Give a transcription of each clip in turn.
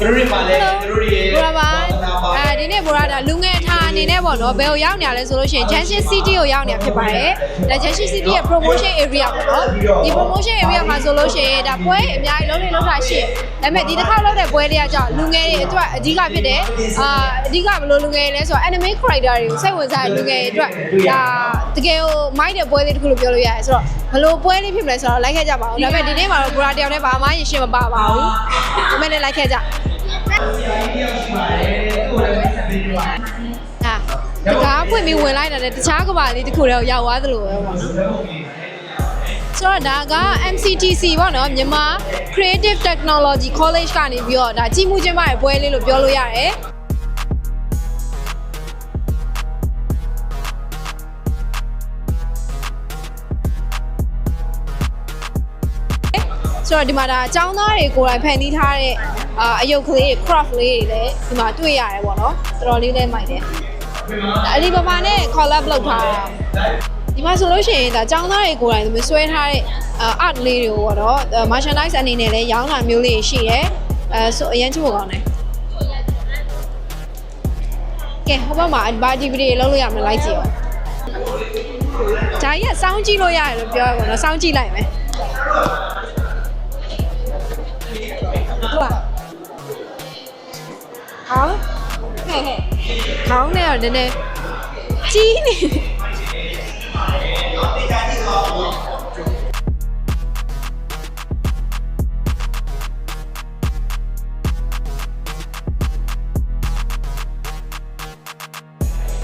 သူတို့တွေပါလဲသူတို့တွေရဲ့ဘူရာပါဝါသနာပါအဲဒီနေ့ဘူရာဒါလူငယ်ထားအနေနဲ့ပေါ့နော်ဘယ်ကိုရောက်နေရလဲဆိုလို့ရှိရင် Junction City ကိုရောက်နေတာဖြစ်ပါတယ်ဒါ Junction City ရဲ့ promotion area ပေါ့နော်ဒီ promotion area မှာဆိုလို့ရှိရင်ဒါပွဲအများကြီးလုံးနေလုံးတာရှိတယ်ဒါပေမဲ့ဒီတစ်ခါလောက်တဲ့ပွဲတွေကကြောင့်လူငယ်တွေအတွက်အဓိကဖြစ်တယ်အာအဓိကဘယ်လိုလူငယ်တွေလဲဆိုတော့ anime character တွေကိုစိတ်ဝင်စားတဲ့လူငယ်တွေအတွက်ဒါတကယ်ကိုမိုက်တဲ့ပွဲလေးတစ်ခုလို့ပြောလို့ရတယ်ဆိုတော့ဘယ်လိုပွဲလေးဖြစ်မလဲဆိုတော့လိုက်ခဲ့ကြပါဦးဒါပေမဲ့ဒီနေ့မှာတော့ဘူရာတယောက်နဲ့ဘာမှရင်ရှင်းမပါပါဘူးဒါပေမဲ့လည်းလိုက်ခဲ့ကြ ဟာတကားဖွင့်ပြီးဝင်လိုက်တာတဲ့တခြားကဘာလေးတစ်ခုတည်းကိုရောက်သွားသလိုပဲပေါ့နော်ဆိုတော့ဒါက MCTC ပေါ့နော်မြန်မာ Creative Technology College ကနေပြီးတော့ဒါကြီးမှုချင်းမရဲ့ပွဲလေးလို့ပြောလို့ရတယ် ဆိုတော့ဒီမှာဒါအကြောင်းသားတွေကိုယ်တိုင်ဖန်တီးထားတဲ့အာအယုတ်ကလေးတွေ craft လေးတွေလည်းဒီမှာတွေ့ရတယ်ပေါ့နော်တော်တော်လေးလည်းမိုက်တယ်အလီဘာဘာနဲ့ collab လုပ်ထားတာဒီမှာဆိုလို့ရှိရင်ဒါအကြောင်းသားတွေကိုယ်တိုင်ဒီမှာဆွဲထားတဲ့အာ art လေးတွေကိုပေါ့နော် merchandise အနေနဲ့လည်းရောင်းတာမျိုးလေးရှိတယ်အဲဆိုအရင်ချို့ကောင်းတယ်ကဲဟိုဘက်မှာဘာ activity တွေလုပ်လို့ရမလဲလိုက်ကြည့်အောင်ဒါကြီးကစောင်းကြည့်လို့ရတယ်လို့ပြောရပါတော့စောင်းကြည့်လိုက်မယ် ဟောင်းဟဲ့ဟဲ့ခေါင်းနဲ့တော့နည်းနည်းကြီးနေ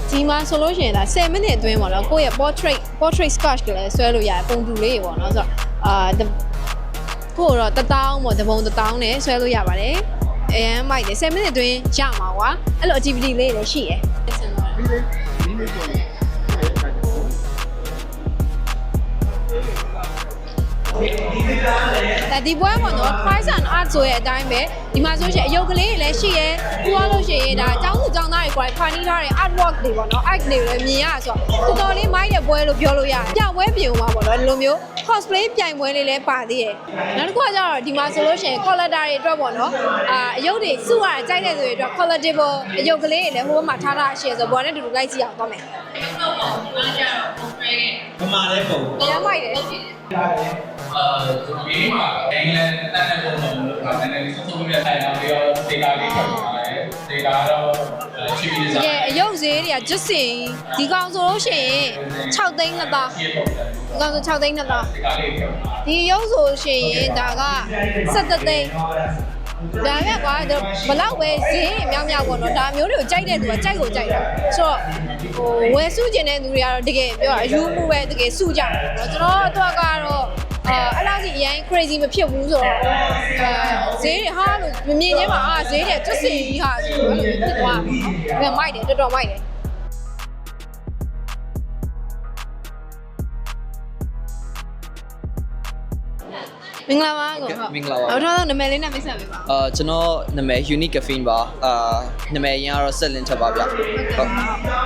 ဒီမှာဆိုလို့ရှိရင်ဒါ10မိနစ်အတွင်းပေါ့နော်ကိုယ့်ရဲ့ portrait portrait sketch ကလည်းဆွဲလို့ရတယ်ပုံတူလေးတွေပေါ့နော်ဆိုတော့အာကိုတော့တတောင်းပေါ့တပုံတတောင်းနဲ့ဆွဲလို့ရပါတယ် အရန်မိုက်တယ်10မိနစ်အတွင်းရမှာကွာအဲ့လို activity လေးတွေလည်းရှိတယ်ဒါဒီပွဲမှာတော့ Twice and Art ဆိုရဲ့အတိုင်းပဲဒီမှာဆိုရှင်အယုတ်ကလေးတွေလည်းရှိရဲပြီးသွားလို့ရှိရင်ဒါအ ကြောင်းသူအကြောင်းသားတွေကိုယ်ဖန်တီးထားတဲ့ artwork တွေပေါ့နော် art တွေလည်းမြင်ရဆိုတော့တော်တော်လေးမိုက်တဲ့ပွဲလို့ပြောလို့ရတယ်ပြပွဲပြင်မှာပေါ့နော်ဒီလိုမျိုး cosplay ပြိုင်ပွဲလေးလည်းပါသေးတယ်နောက်တစ်ခုကကျတော့ဒီမှာဆိုလို့ရှိရင် collector တွေအတွက်ပေါ့နော်အာအယုတ်တွေစုရကြိုက်တဲ့သူတွေအတွက် collectible အယုတ်ကလေးတွေလည်းဟိုဘက်မှာထားထားရှိရဆိုဘောနဲ့တူတူလိုက်ကြည့်အောင်သွားမယ်မမလည်းပုံ။ရမ်းမိုက်တယ်အာဒီမှာအင်္ဂလန်တက်တဲ့ပုံစံမျိုးကနည်းနည်းဆုံးဆုံးပြတဲ့အောင်ပြီးတော့ဒေတာလေးထွက်လာတယ်ဒေတာ ဈေးတွေကကျွတ်စင်ဒီကောင်ဆိုလို့ရှိရင်6သိန်းနှစ်သားဒီပုံစံဒီကောင်ဆို6သိန်းနှစ်သားဒေတာလေးထွက်လာဒီအယုတ်ဆိုရှင်ရင်ဒါက17သိန်းဒါမြတ်ကွာဘလောက်ပဲဈေးမြောက်မြောက်ပေါ့နော်ဒါမျိုးတွေကိုကြိုက်တဲ့သူကကြိုက်ကိုကြိုက်တာဆိုတော့ဟိုဝယ်စုကျင်တဲ့သူတွေကတော့တကယ်ပြောအယူမှုပဲတကယ်စုကြတယ်နော်ကျွန်တော်အတွက်ကတော့ အာအဲ့လောက်ကြီးအရင် crazy မဖြစ်ဘူးဆိုတော့အဲဈေးတွေဟာလို့မမြင်ချင်းမှာအာဈေးတွေကျွတ်စင်ကြီးဟာဆိုတော့အဲ့လိုဖြစ်သွားတယ်နော်ဒါမိုက်တယ်တော်တော်မိုက်တယ်မင်္ဂလာပါကိုဟုတ်မင်္ဂလာပါနောက်တော့နာမည်လေးနဲ့မိတ်ဆက်ပေးပါအာကျွန်တော်နာမည် Unique Caffeine ပါအာနာမည်ရင်းကတော့ဆက်လင်းချက်ပါဗျဟုတ်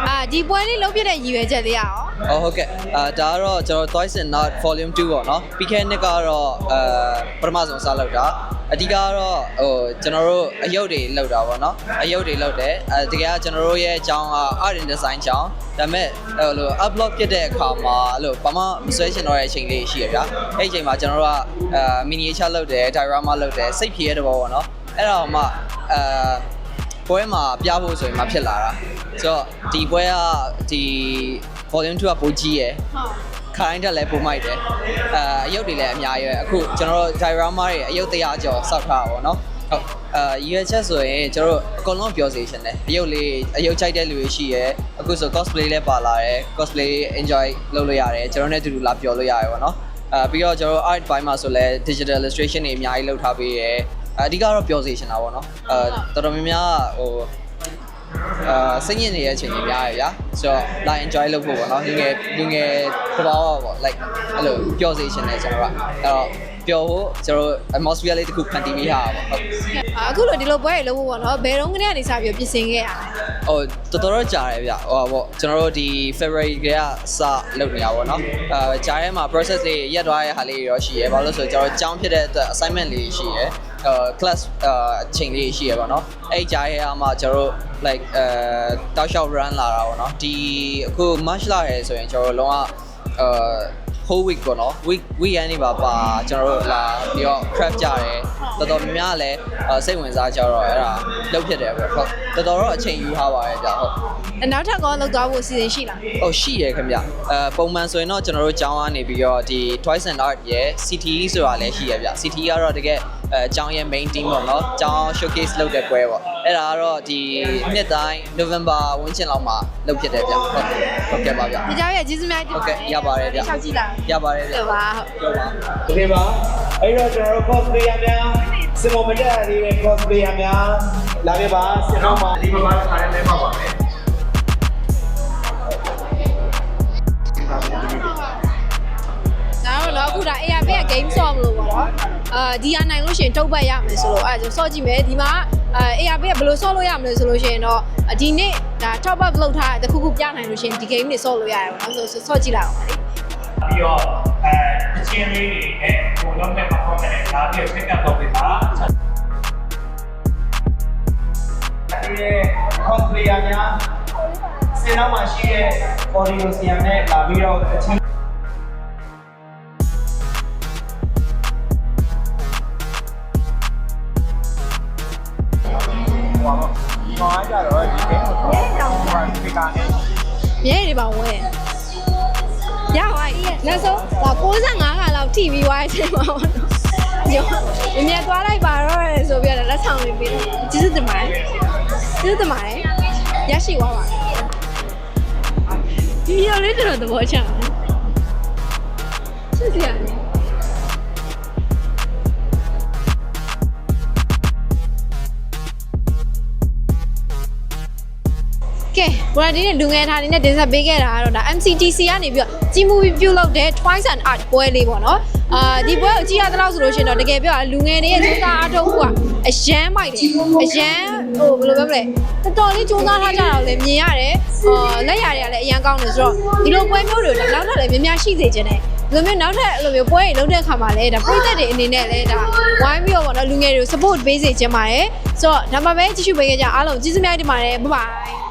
အာဒီပွဲလေးလုံးပြတဲ့ရည်ရွယ်ချက်လေးရအောင် အော်ဟုတ်ကဲ့အာဒါကတော့ကျွန်တော် Twice and Not Volume 2ပေါ့နော်ပြီးခဲ့တဲ့နှစ်ကတော့အာပထမဆုံးစလောက်တာအဓိကကတော့ဟိုကျွန်တော်တို့အယုတ်တွေလောက်တာပေါ့နော်အယုတ်တွေလောက်တယ်အဲတကယ်ကကျွန်တော်တို့ရဲ့အကြောင်းက Art and Design ကြောင်းဒါပေမဲ့ဟိုလို upload ဖြစ်တဲ့အခါမှာအဲ့လိုဘာမှမဆွဲချင်တော့တဲ့အချိန်လေးရှိရဗျာအဲ့ဒီအချိန်မှာကျွန်တော်တို့ကအာ miniature လောက်တယ် diorama လောက်တယ်စိတ်ဖြည့်ရတဲ့ဘောပေါ့နော်အဲ့တော့မှအာပွဲမှာပြဖို့ဆိုရင်မဖြစ်လာတာဆိုတော့ဒီပွဲကဒီ volume 2ကပိုကြီးရယ်ဟုတ်ခိုင်းတက်လည်းပုံမိုက်တယ်အဲအရုပ်တွေလည်းအများကြီးပဲအခုကျွန်တော်တို့ diorama တွေအရုပ်တရားကျော်စောက်ထားတာပေါ့နော်ဟုတ်အဲရွေးချက်ဆိုရင်ကျွန်တော်တို့အကုန်လုံးပြောစီရှင်တယ်အရုပ်လေးအရုပ်ကြိုက်တဲ့လူတွေရှိရယ်အခုဆို cosplay လည်းပါလာတယ် cosplay enjoy လုပ်လို့ရတယ်ကျွန်တော်နဲ့အတူတူလာပြောလို့ရတယ်ပေါ့နော်အဲပြီးတော့ကျွန်တော်တို့ art ဘိုင်းမှာဆိုလည်း digital illustration တွေအများကြီးလုပ်ထားပေးရယ်အဓိကတော့ပြောစီရှင်တာပေါ့နော်အဲတော်တော်များများဟို အာစိတ်ညစ်နေတဲ့အချိန်တွေများရဗျာဆိုတော့ like enjoy လုပ်ဖို့ပေါ့နော်လူငယ်လူငယ်သဘောပေါ့ like အဲ့လိုပျော်စေချင်တယ်ကျွန်တော်ကအဲ့တော့ပျော်ဖို့ကျွန်တော် atmosphere လေးတစ်ခုဖန်တီးပေးရတာပေါ့ဟုတ်အာအခုလိုဒီလိုပွဲတွေလုပ်ဖို့ပေါ့နော်ဘယ်တော့ကနေစပြီးပြင်ဆင်ခဲ့ရလဲဟိုတော်တော်တော့ကြာတယ်ဗျဟိုပေါ့ကျွန်တော်တို့ဒီ February ကစလုပ်နေတာပေါ့နော်အာဂျားထဲမှာ process လေးရက်သွားတဲ့ဟာလေးတွေရောရှိရယ်ဘာလို့လဲဆိုတော့ကျွန်တော်ကြောင်းဖြစ်တဲ့အတွက် assignment လေးရှိရယ်အာ class အာအချိန်လေးရှိရပါတော့အဲ့ကြားရဲအမှကျွန်တော်တို့ like အဲတောက်လျှောက် run လာတာပေါ့နော်ဒီအခု march လာရဲဆိုရင်ကျွန်တော်တို့လုံးဝအာ whole week ပေါ့နော် week weekend နေပါပါကျွန်တော်တို့လာပြီးတော့ craft ကြတယ်တော်တော်များများလည်းအာစိတ်ဝင်စားကြတော့အဲ့ဒါလုပ်ဖြစ်တယ်ပေါ့ဟုတ်တော်တော်တော့အချိန်ယူထားပါရဲ့ကြာဟုတ်နောက်ထပ်ကောလောက်သွားဖို့စီစဉ်ရှိလားဟုတ်ရှိရခင်ဗျအဲပုံမှန်ဆိုရင်တော့ကျွန်တော်တို့ကျောင်းကနေပြီးတော့ဒီ Twice and Art ရဲ့ CTE ဆိုတာလည်းရှိရဗျ CTE ကတော့တကယ်အဲကျောင်းရဲ့ main team ပေါ့နော်ကျောင်း showcase လုပ်တဲ့ပွဲပေါ့ အဲ့ဒါကတော့ဒီနှစ်တိုင်း November ဝန်းကျင်လောက်မှာလုပ်ဖြစ်တယ်ဗျဟုတ်ဟုတ်ကဲ့ပါဗျ ဒီကြောင်ရဲ့ကျေးဇူးများတင် ဟုတ်ကဲ့ရပါတယ်ဗျ ရှောက်ကြည့်လား ရပါတယ်ဗျ ဟုတ်ပါဟုတ် ပြောပါ โอเคပါအဲ့တော့ကျွန်တော်တို့ cosplayer များစင်မမတက်သေးတဲ့ cosplayer များလာပြပါစင်တော့မှာဒီမှာခါရဲလဲမှာပါမယ် ဒါတော့တော့အခုဒါ ARP ရဲ့ game ဆော့မလို့ပေါ့နော်အာဒီအနိုင်လို့ရှိရင်ထုတ်ပတ်ရမယ်ဆိုလို့အဲဒါဆိုဆော့ကြည့်မယ်ဒီမှာ အာ ARP ကဘယ်လိုဆော့လို့ရမလဲဆိုလို့ရှိရင်တော့ဒီနေ့ဒါ top up လုပ်ထားတဲ့တခုခုပြနိုင်လို့ရှိရင်ဒီ game တွေဆော့လို့ရတယ်ပေါ့နော်ဆိုဆော့ကြည့်လိုက်အောင်ပါလေပြီးတော့အဲအချင်းလေးတွေနဲ့ဟိုလုံးမဲ့ performance နဲ့လာပြီး pick up လုပ်ပေးပါဒီရဲ့ cosplayer များစင်တော့မှာရှိတဲ့ audio ဆီယမ်နဲ့လာပြီးတော့အချင်း နေပါဝဲရပါရဲ့နောက်ဆုံးဒါ65ခါလောက်ထိပြီးွားတဲ့အချိန်မှာပေါ့နော်ကျော်မြမြသွားလိုက်ပါတော့ရယ်ဆိုပြီးတော့လက်ဆောင်လေးပေးတော့ကျေးဇူးတင်ပါတယ်ကျေးဇူးတင်ပါတယ်ရရှိသွားပါဒီရလေးတော်တော်သဘောချတယ်ချစ်စရာလေ ကဲဘရာဒီနဲ့လူငယ်ထားနေနဲ့တင်ဆက်ပေးခဲ့တာကတော့ဒါ MCTC ကနေပြီးတော့ကြီးမူပြီးပြုလုပ်တဲ့ Twice and Art ပွဲလေးပေါ့နော်အာဒီပွဲကိုကြည့်ရတဲ့လောက်ဆိုလို့ရှိရင်တော့တကယ်ပြောရလူငယ်တွေရဲ့စူးစမ်းအားထုတ်မှုကအရန်မိုက်တယ်အရန်ဟိုဘယ်လိုပြောမလဲတော်တော်လေးစူးစမ်းထားကြတာကိုလည်းမြင်ရတယ်အာလက်ရတွေကလည်းအရန်ကောင်းတယ်ဆိုတော့ဒီလိုပွဲမျိုးတွေကိုနောက်ထပ်လည်းများများရှိစေချင်တယ်ဒီလိုမျိုးနောက်ထပ်အဲ့လိုမျိုးပွဲတွေလုပ်တဲ့အခါမှာလည်းဒါပြည်သက်တွေအနေနဲ့လည်းဒါဝိုင်းပြီးတော့ပေါ့နော်လူငယ်တွေကို support ပေးစေချင်ပါတယ်ဆိုတော့ဒါမှပဲကြည့်ရှုပေးကြကြအားလုံးကျေးဇူးများတင်ပါတယ်ဘိုင်ဘိုင်